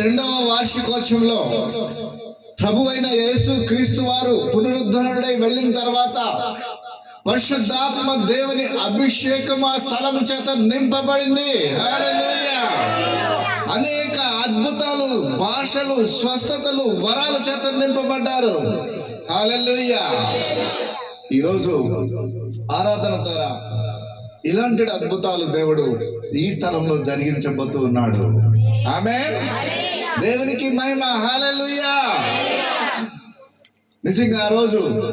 రెండవ వార్షికోత్సవంలో ప్రభు అయిన యేసు క్రీస్తు వారు పునరుద్ధరణుడై వెళ్ళిన తర్వాత పరిశుద్ధాత్మ దేవుని అభిషేకం ఆ స్థలం చేత నింపబడింది. అనేక అద్భుతాలు భాషలు స్వస్థతలు వరాల చేత నింపబడ్డారు. ఈరోజు ఆరాధన ద్వారా ఇలాంటి అద్భుతాలు దేవుడు ఈ స్థలంలో జరిగించబోతూ ఉన్నాడు. ఆమె దేవునికి మహిమ. హల్లెలూయా. నిజంగా ఆ రోజు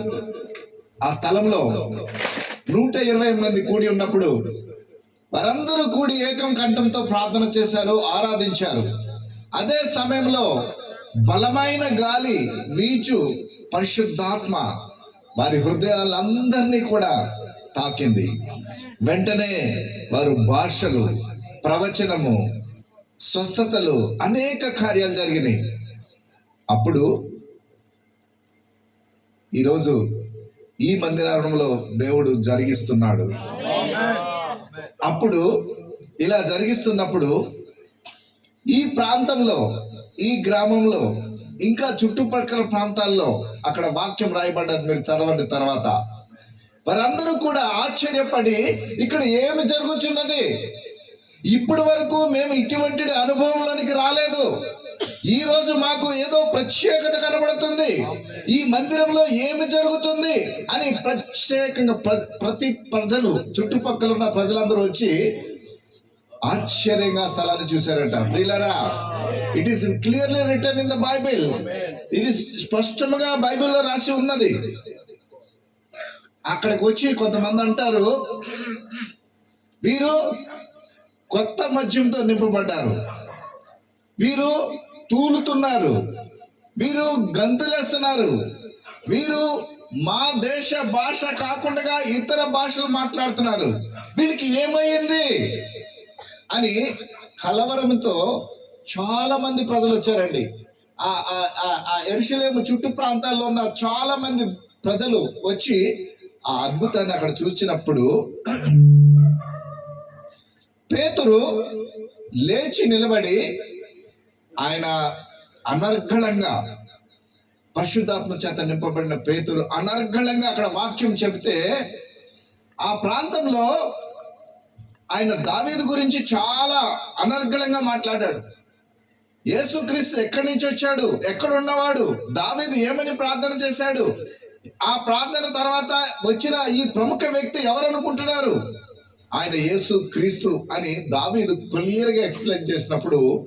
ఆ స్థలంలో నూట ఇరవై మంది కూడి ఉన్నప్పుడు వారందరూ కూడి ఏకం కంఠంతో ప్రార్థన చేశారు ఆరాధించారు. అదే సమయంలో బలమైన గాలి వీచు పరిశుద్ధాత్మ వారి హృదయాలందరినీ కూడా తాకింది. వెంటనే వారు భాషలు ప్రవచనము స్వస్థతలు అనేక కార్యాలు జరిగినాయి. అప్పుడు ఈరోజు ఈ మందిరారణంలో దేవుడు జరిగిస్తున్నాడు. అప్పుడు ఇలా జరిగిస్తున్నప్పుడు ఈ ప్రాంతంలో ఈ గ్రామంలో ఇంకా చుట్టుపక్కల ప్రాంతాల్లో అక్కడ వాక్యం రాయబడ్డది మీరు చదవండి తర్వాత. వారందరూ కూడా ఆశ్చర్యపడి ఇక్కడ ఏమి జరుగుతున్నది ఇప్పటి వరకు మేము ఇటువంటి అనుభవంలోనికి రాలేదు. ఈ రోజు మాకు ఏదో ప్రత్యేకత కనబడుతుంది. ఈ మందిరంలో ఏమి జరుగుతుంది అని ప్రత్యేకంగా ప్ర- ప్రతి ప్రజలు చుట్టుపక్కల ఉన్న ప్రజలందరూ వచ్చి ఆశ్చర్యంగా స్థలాన్ని చూశారంట. ప్రియులరా it is clearly return in the Bible ఇది స్పష్టంగా బైబిల్లో రాసి ఉన్నది. అక్కడికి వచ్చి కొంతమంది అంటారు వీరు కొత్త మద్యంతో నింపబడ్డారు. వీరు తూలుతున్నారు. వీరు గంతులేస్తున్నారు. వీరు మా దేశ భాష కాకుండా ఇతర భాషలు మాట్లాడుతున్నారు. వీళ్ళకి ఏమైంది? అని కలవరంతో చాలా మంది ప్రజలు వచ్చారండి. ఆ ఎరుసలేము చుట్టూ ప్రాంతాల్లో ఉన్న చాలా మంది ప్రజలు వచ్చి ఆ అద్భుతాన్ని అక్కడ చూసినప్పుడు పేతురు లేచి నిలబడి ఆయన అనర్ఘళంగా పరిశుద్ధాత్మ చేత నింపబడిన పేతురు అనర్ఘళంగా అక్కడ వాక్యం చెబితే ఆ ప్రాంతంలో ఆయన దావీదు గురించి చాలా అనర్గళంగా మాట్లాడాడు. యేసుక్రీస్తు ఎక్కడి నుంచి వచ్చాడు? ఎక్కడున్నవాడు? దావీదు ఏమని ప్రార్థన చేశాడు? ఆ ప్రార్థన తర్వాత వచ్చిన ఈ ప్రముఖ వ్యక్తి ఎవరు అనుకుంటున్నారు? ఆయన యేసు క్రీస్తు అని దావీదు క్లియర్గా ఎక్స్ప్లెయిన్ చేసినప్పుడు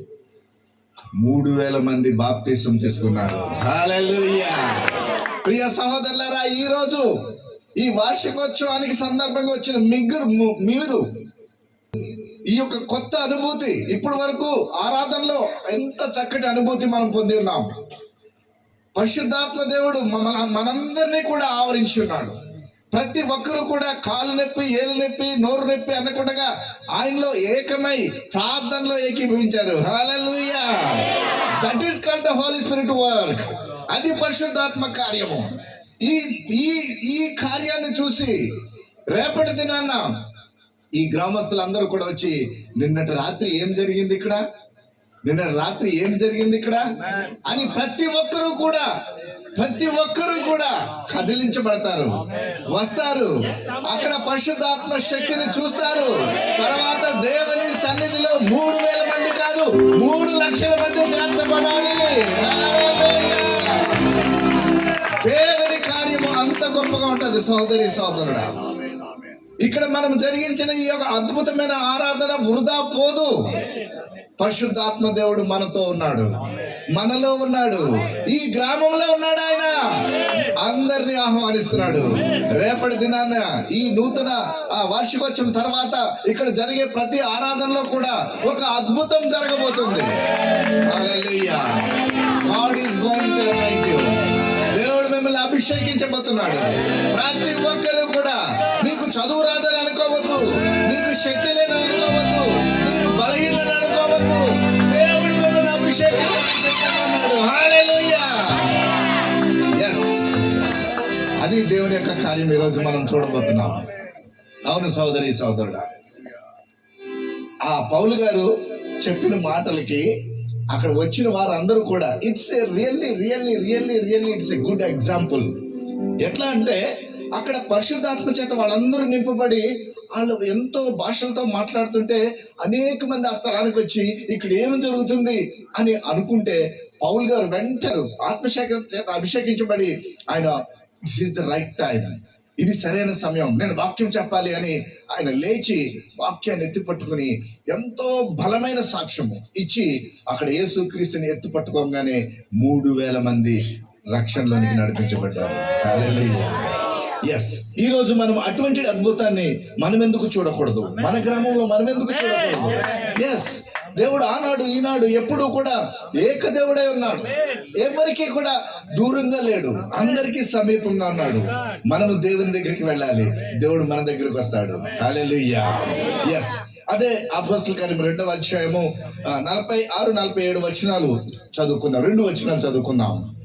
మూడు వేల మంది బాప్తీసం చేసుకున్నారు. ప్రియ సహోదరులారా ఈ రోజు ఈ వార్షికోత్సవానికి సందర్భంగా వచ్చిన మిగ్గురు మీరు ఈ యొక్క కొత్త అనుభూతి ఇప్పటి వరకు ఆరాధనలో ఎంత చక్కటి అనుభూతి మనం పొంది ఉన్నాం. పరిశుద్ధాత్మ దేవుడు మన మనందరినీ కూడా ఆవరించి ఉన్నాడు. ప్రతి ఒక్కరు కూడా కాలు నొప్పి ఏలు నొప్పి నోరు నొప్పి అనకుండా ఆయనలో ఏకమై ప్రార్థనలో ఏకీభవించారు. That is called the holy spirit work అది పరిశుద్ధాత్మ కార్యము. ఈ ఈ ఈ కార్యాన్ని చూసి రేపటి దినాన్న ఈ గ్రామస్తులందరూ కూడా వచ్చి నిన్నటి రాత్రి ఏం జరిగింది ఇక్కడ? నిన్న రాత్రి ఏం జరిగింది ఇక్కడ? అని ప్రతి ఒక్కరూ కూడా ప్రతి ఒక్కరూ కూడా కదిలించబడతారు. వస్తారు. అక్కడ పరిశుద్ధాత్మ శక్తిని చూస్తారు. తర్వాత దేవుని సన్నిధిలో మూడు వేల మంది కాదు మూడు లక్షల మంది చేర్చబడాలి. దేవుని కార్యము అంత గొప్పగా ఉంటుంది సోదరి సోదరుడా ఇక్కడ మనం జరిగించిన ఈ యొక్క అద్భుతమైన ఆరాధన వృధా పోదు. పరిశుద్ధాత్మ దేవుడు మనతో ఉన్నాడు. మనలో ఉన్నాడు. ఈ గ్రామంలో ఉన్నాడు ఆయన. అందరిని ఆహ్వానిస్తున్నాడు. రేపటి దినాన ఈ నూతన ఆ వార్షికోత్సవం తర్వాత ఇక్కడ జరిగే ప్రతి ఆరాధనలో కూడా ఒక అద్భుతం జరగబోతుంది. Hallelujah. ఈస్ is going దేవుడు మిమ్మల్ని అభిషేకించబోతున్నాడు. ప్రతి ఒక్కరు కూడా మీకు చదువు రాదని అనుకోవద్దు మీకు శక్తి లేదని అనుకోవద్దు మీరు బలహీనని అది దేవుని యొక్క కార్యం ఈరోజు మనం చూడబోతున్నాం. అవును సోదరి సోదరుడా ఆ పౌలు గారు చెప్పిన మాటలకి అక్కడ వచ్చిన వారందరూ కూడా it's a really really really really it's a good example ఎట్లా అంటే అక్కడ పరిశుద్ధాత్మ చేత వాళ్ళందరూ నింపబడి వాళ్ళు ఎంతో భాషలతో మాట్లాడుతుంటే అనేక మంది ఆ స్థలానికి వచ్చి ఇక్కడ ఏమి జరుగుతుంది? అని అనుకుంటే పౌల్ గారు వెంటనే ఆత్మశాఖ చేత అభిషేకించబడి ఆయన this is the right time ఇది సరైన సమయం. నేను వాక్యం చెప్పాలి అని ఆయన లేచి వాక్యాన్ని ఎత్తి పట్టుకుని ఎంతో బలమైన సాక్ష్యము ఇచ్చి అక్కడ యేసు క్రీస్తుని ఎత్తి పట్టుకోగానే మూడు వేల మంది రక్షణలోనికి నడిపించబడ్డారు. ఎస్ ఈ రోజు మనం అటువంటి అద్భుతాన్ని మనం ఎందుకు చూడకూడదు? మన గ్రామంలో మనం ఎందుకు చూడకూడదు ఎస్ దేవుడు ఆనాడు ఈనాడు ఎప్పుడూ కూడా ఏకదేవుడై ఉన్నాడు. ఎవరికి కూడా దూరంగా లేడు. అందరికీ సమీపంగా ఉన్నాడు. మనము దేవుని దగ్గరికి వెళ్ళాలి. దేవుడు మన దగ్గరికి వస్తాడు. హల్లెలూయా. ఎస్ అదే అపోస్తుల కార్యం రెండవ అధ్యాయము నలభై ఆరు నలభై ఏడు వచనాలు చదువుకుందాం. రెండు వచనాలు చదువుకుందాం.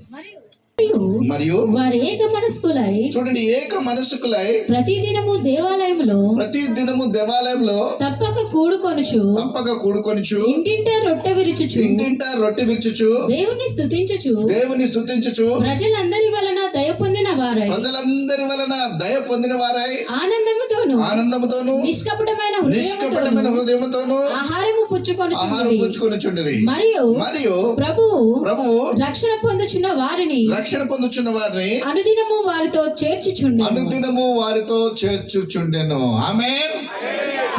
మరియు వారు ఏక మనస్కులై చూడండి ఏక మనసుకులై ప్రతిదినము దేవాలయములో ప్రతి దినము దేవాలయంలో తప్పక కూడుకొనుచు తప్పక కూడుకొనిచు ఇంటింట రొట్టె విరుచుచు ఇంటింట రొట్టె విరుచుచు దేవుని స్తుతించుచు దేవుని స్తుతించుచు ప్రజలందరి వలన దయ పొందిన వారై. ప్రజలందరి వలన దయ పొందిన వారై. ఆనందముతోను ఆనందముతోను నిష్కపటమైన నిష్కపటమైన హృదయముతోను ఆహారము పుచ్చుకొని ఆహారం పుచ్చుకొనిచుండిరి. మరియు మరియు ప్రభువు ప్రభువు రక్షణ పొందుచున్న వారిని రక్షణ పొందుచున్న వారిని అనుదినము వారితో చేర్చుచుండు అనుదినము వారితో చేర్చుచుండెను. ఆమె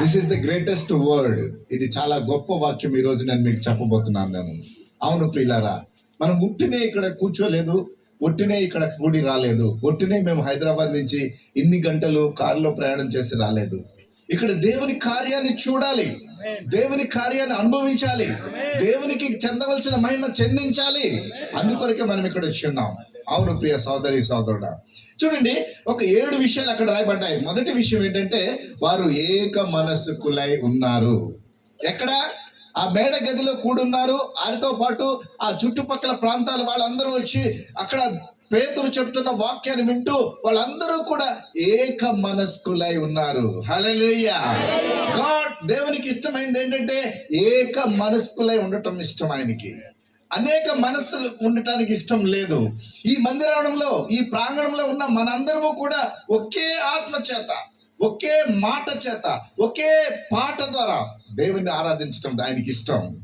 this is the greatest word ఇది చాలా గొప్ప వాక్యం ఈ రోజు నేను మీకు చెప్పబోతున్నాను నేను. అవును ప్రియులారా మనం ఉట్టినే ఇక్కడ కూర్చోలేదు. ఒట్టినే ఇక్కడ కూడి రాలేదు. ఒట్టినే మేము హైదరాబాద్ నుంచి ఇన్ని గంటలు కారులో ప్రయాణం చేసి రాలేదు. ఇక్కడ దేవుని కార్యాన్ని చూడాలి. దేవుని కార్యాన్ని అనుభవించాలి. దేవునికి చెందవలసిన మహిమ చెందించాలి. అందుకొరకే మనం ఇక్కడ వచ్చి ఉన్నాం. అవును ప్రియ సోదరి సోదరుడా. చూడండి ఒక ఏడు విషయాలు అక్కడ రాయబడ్డాయి. మొదటి విషయం ఏంటంటే వారు ఏక మనస్కులై ఉన్నారు. ఎక్కడ? ఆ మేడ గదిలో కూడున్నారు. వారితో పాటు ఆ చుట్టుపక్కల ప్రాంతాల వాళ్ళందరూ వచ్చి అక్కడ పేతురు చెప్తున్న వాక్యాన్ని వింటూ వాళ్ళందరూ కూడా ఏక మనస్కులై ఉన్నారు. హల్లెలూయా. గాడ్ దేవునికి ఇష్టమైంది ఏంటంటే ఏక మనస్కులై ఉండటం ఇష్టం ఆయనకి. అనేక మనస్సులు ఉండటానికి ఇష్టం లేదు. ఈ మందిరావడంలో ఈ ప్రాంగణంలో ఉన్న మనందరము కూడా ఒకే ఆత్మ చేత ఒకే మాట చేత ఒకే పాట ద్వారా దేవుణ్ణి ఆరాధించడం ఆయనకి ఇష్టం.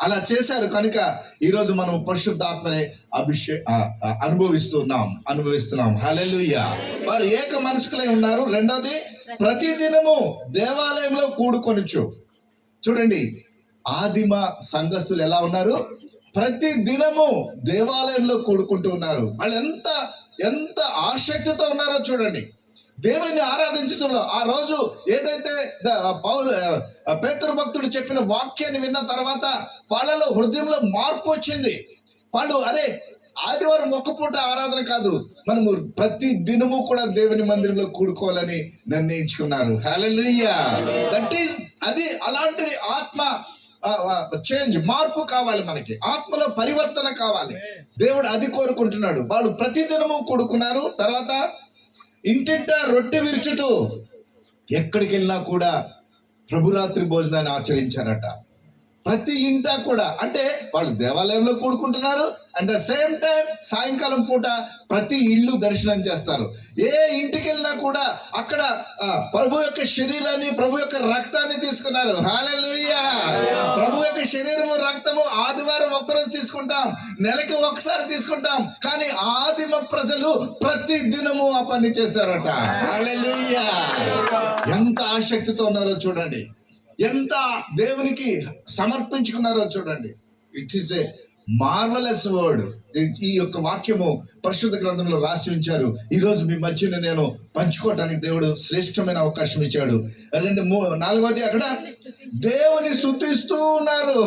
అలా చేశారు కనుక ఈరోజు మనం పరిశుద్ధాత్మని అభిషే అనుభవిస్తున్నాం అనుభవిస్తున్నాం. హల్లెలూయా. వారు ఏక మనసుకులై ఉన్నారు. రెండోది ప్రతి దినము దేవాలయంలో కూడుకొనుచు. చూడండి ఆదిమ సంఘస్థులు ఎలా ఉన్నారు? ప్రతి దినము దేవాలయంలో కూడుకుంటూ ఉన్నారు. వాళ్ళు ఎంత ఎంత ఆసక్తితో ఉన్నారో చూడండి. దేవుని ఆరాధించడంలో ఆ రోజు ఏదైతే పౌరు పౌలు భక్తుడు చెప్పిన వాక్యాన్ని విన్న తర్వాత వాళ్ళలో హృదయంలో మార్పు వచ్చింది. వాళ్ళు అరే ఆదివారం ఒక్కపూట ఆరాధన కాదు మనము ప్రతి దినము కూడా దేవుని మందిరంలో కూడుకోవాలని నిర్ణయించుకున్నారు హల్లెలూయా దట్ ఈస్ అది అలాంటి ఆత్మ చేంజ్ మార్పు కావాలి మనకి. ఆత్మలో పరివర్తన కావాలి. దేవుడు అది కోరుకుంటున్నాడు. వాళ్ళు ప్రతి దినము కూడుకున్నారు. తర్వాత ఇంటింట రొట్టె విరుచుటూ ఎక్కడికి వెళ్ళినా కూడా ప్రభురాత్రి భోజనాన్ని ఆచరించారట. ప్రతి ఇంట కూడా అంటే వాళ్ళు దేవాలయంలో కూడుకుంటున్నారు అండ్ ద సేమ్ టైం సాయంకాలం పూట ప్రతి ఇల్లు దర్శనం చేస్తారు. ఏ ఇంటికి వెళ్ళినా కూడా అక్కడ ప్రభు యొక్క శరీరాన్ని ప్రభు యొక్క రక్తాన్ని తీసుకున్నారు. హాలూయా యొక్క శరీరము రక్తము ఆదివారం ఒక్కరోజు తీసుకుంటాం. నెలకి ఒకసారి తీసుకుంటాం. కానీ ఆదిమ ప్రజలు ప్రతి దినము ఆ పని చేశారట. ఎంత ఆసక్తితో ఉన్నారో చూడండి. ఎంత దేవునికి సమర్పించుకున్నారో చూడండి. It is a marvellous word ఈ యొక్క వాక్యము పరిశుద్ధ గ్రంథంలో రాసి ఉంచారు. ఈ రోజు మీ మధ్యన నేను పంచుకోవటానికి దేవుడు శ్రేష్టమైన అవకాశం ఇచ్చాడు. రెండు మూ నాలుగోది అక్కడ దేవుని స్తుతిస్తూ ఉన్నారు.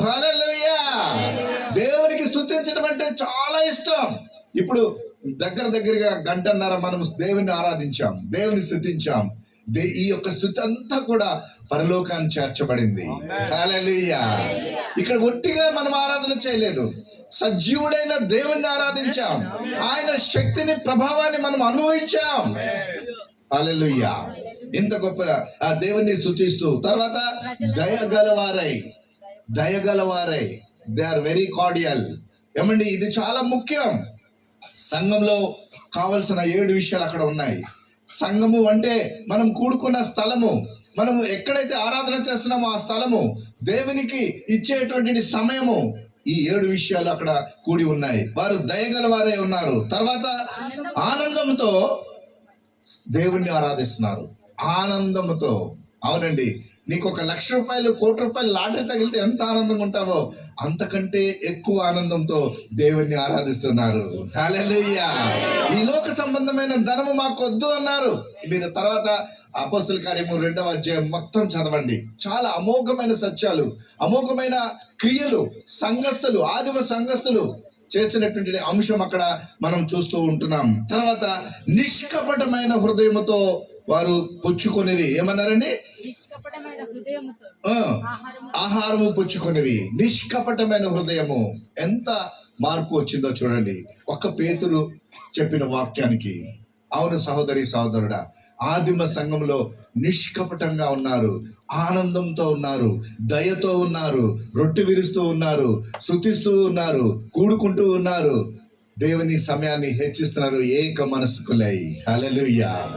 దేవునికి స్తుతించడం అంటే చాలా ఇష్టం. ఇప్పుడు దగ్గర దగ్గరగా గంటన్నర మనం దేవుని ఆరాధించాం దేవుని స్తుతించాం. దే- ఈ యొక్క స్థుతి అంతా కూడా పరలోకాన్ని చేర్చబడింది. ఇక్కడ ఒట్టిగా మనం ఆరాధన చేయలేదు. సజీవుడైన దేవుణ్ణి ఆరాధించాం. ఆయన శక్తిని ప్రభావాన్ని మనం అనుభవించాం. హల్లెలూయా. ఇంత గొప్ప ఆ దేవుణ్ణి స్తుతిస్తూ తర్వాత దయగలవారై దయగలవారై. దే ఆర్ వెరీ కార్డియల్ ఏమండి ఇది చాలా ముఖ్యం. సంఘంలో కావలసిన ఏడు విషయాలు అక్కడ ఉన్నాయి. సంఘము అంటే మనం కూడుకున్న స్థలము మనము ఎక్కడైతే ఆరాధన చేస్తున్నామో ఆ స్థలము దేవునికి ఇచ్చేటువంటి సమయము ఈ ఏడు విషయాలు అక్కడ కూడి ఉన్నాయి. వారు దయగల వారే ఉన్నారు. తర్వాత ఆనందంతో దేవుణ్ణి ఆరాధిస్తున్నారు. ఆనందంతో అవునండి. నీకు ఒక లక్ష రూపాయలు కోటి రూపాయలు లాటరీ తగిలితే ఎంత ఆనందంగా ఉంటావో అంతకంటే ఎక్కువ ఆనందంతో దేవుణ్ణి ఆరాధిస్తున్నారు. ఈ లోక సంబంధమైన ధనము మాకు వద్దు అన్నారు. మీరు తర్వాత అపోస్తుల కార్యము రెండవ అధ్యాయం మొత్తం చదవండి. చాలా అమోఘమైన సత్యాలు అమోఘమైన క్రియలు సంఘస్థులు ఆదిమ సంఘస్థులు చేసినటువంటి అంశం అక్కడ మనం చూస్తూ ఉంటున్నాం. తర్వాత నిష్కపటమైన హృదయముతో వారు పుచ్చుకొనివి. ఏమన్నారండి? ఆహారము ఆహారము పుచ్చుకొనివి. నిష్కపటమైన హృదయము. ఎంత మార్పు వచ్చిందో చూడండి. ఒక పేతురు చెప్పిన వాక్యానికి అవును సహోదరి సహోదరుడా ఆదిమ సంఘంలో నిష్కపటంగా ఉన్నారు ఆనందంతో ఉన్నారు దయతో ఉన్నారు రొట్టె విరుస్తూ ఉన్నారు శుతిస్తూ ఉన్నారు కూడుకుంటూ ఉన్నారు దేవుని సమయాన్ని హెచ్చిస్తున్నారు ఏక మనసుకులై హల్లెలూయా.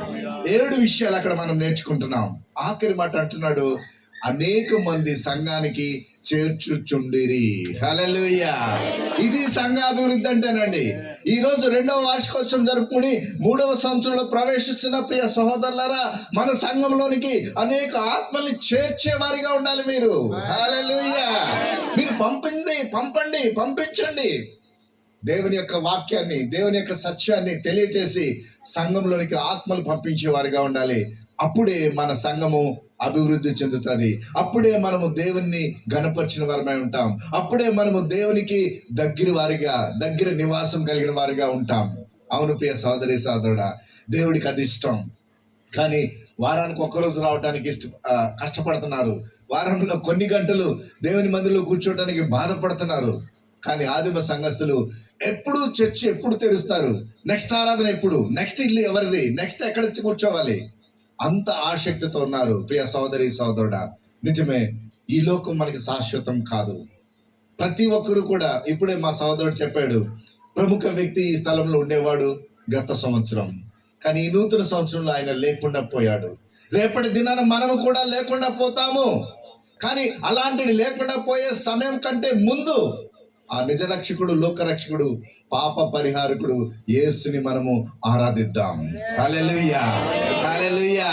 ఏడు విషయాలు అక్కడ మనం నేర్చుకుంటున్నాం. ఆఖరి మాట అంటున్నాడు అనేక మంది సంఘానికి చేర్చుచుండిరి. హల్లెలూయా. ఇది సంఘ అభివృద్ధి అంటేనండి. ఈ రోజు రెండవ వార్షికోత్సవం జరుపుకుని మూడవ సంవత్సరంలో ప్రవేశిస్తున్న ప్రియ సహోదరులరా మన సంఘంలోనికి అనేక ఆత్మల్ని చేర్చే వారిగా ఉండాలి మీరు. హల్లెలూయా. మీరు పంపండి పంపండి పంపించండి. దేవుని యొక్క వాక్యాన్ని దేవుని యొక్క సత్యాన్ని తెలియచేసి సంఘంలోనికి ఆత్మలు పంపించేవారిగా ఉండాలి. అప్పుడే మన సంఘము అభివృద్ధి చెందుతుంది. అప్పుడే మనము దేవుణ్ణి గణపరిచిన వారమై ఉంటాం. అప్పుడే మనము దేవునికి దగ్గర వారిగా దగ్గర నివాసం కలిగిన వారిగా ఉంటాం. అవును ప్రియ సోదరి సోదరుడా దేవుడికి అది ఇష్టం. కానీ వారానికి ఒక్కరోజు రావడానికి ఇష్ట కష్టపడుతున్నారు. వారంలో కొన్ని గంటలు దేవుని మందిలో కూర్చోవడానికి బాధపడుతున్నారు. కానీ ఆదిమ సంఘస్థులు ఎప్పుడు చర్చి ఎప్పుడు తెరుస్తారు? నెక్స్ట్ ఆరాధన ఎప్పుడు? నెక్స్ట్ ఇల్లు ఎవరిది? నెక్స్ట్ ఎక్కడ కూర్చోవాలి? అంత ఆసక్తితో ఉన్నారు. ప్రియ సోదరి సోదరుడా నిజమే ఈ లోకం మనకి శాశ్వతం కాదు. ప్రతి ఒక్కరు కూడా ఇప్పుడే మా సోదరుడు చెప్పాడు ప్రముఖ వ్యక్తి ఈ స్థలంలో ఉండేవాడు గత సంవత్సరం. కానీ ఈ నూతన సంవత్సరంలో ఆయన లేకుండా పోయాడు. రేపటి దినాన మనము కూడా లేకుండా పోతాము. కానీ అలాంటిది లేకుండా పోయే సమయం కంటే ముందు ఆ నిజ రక్షకుడు లోక రక్షకుడు పాప పరిహారకుడు యేసుని మనము ఆరాధిద్దాం. హల్లెలూయా హల్లెలూయా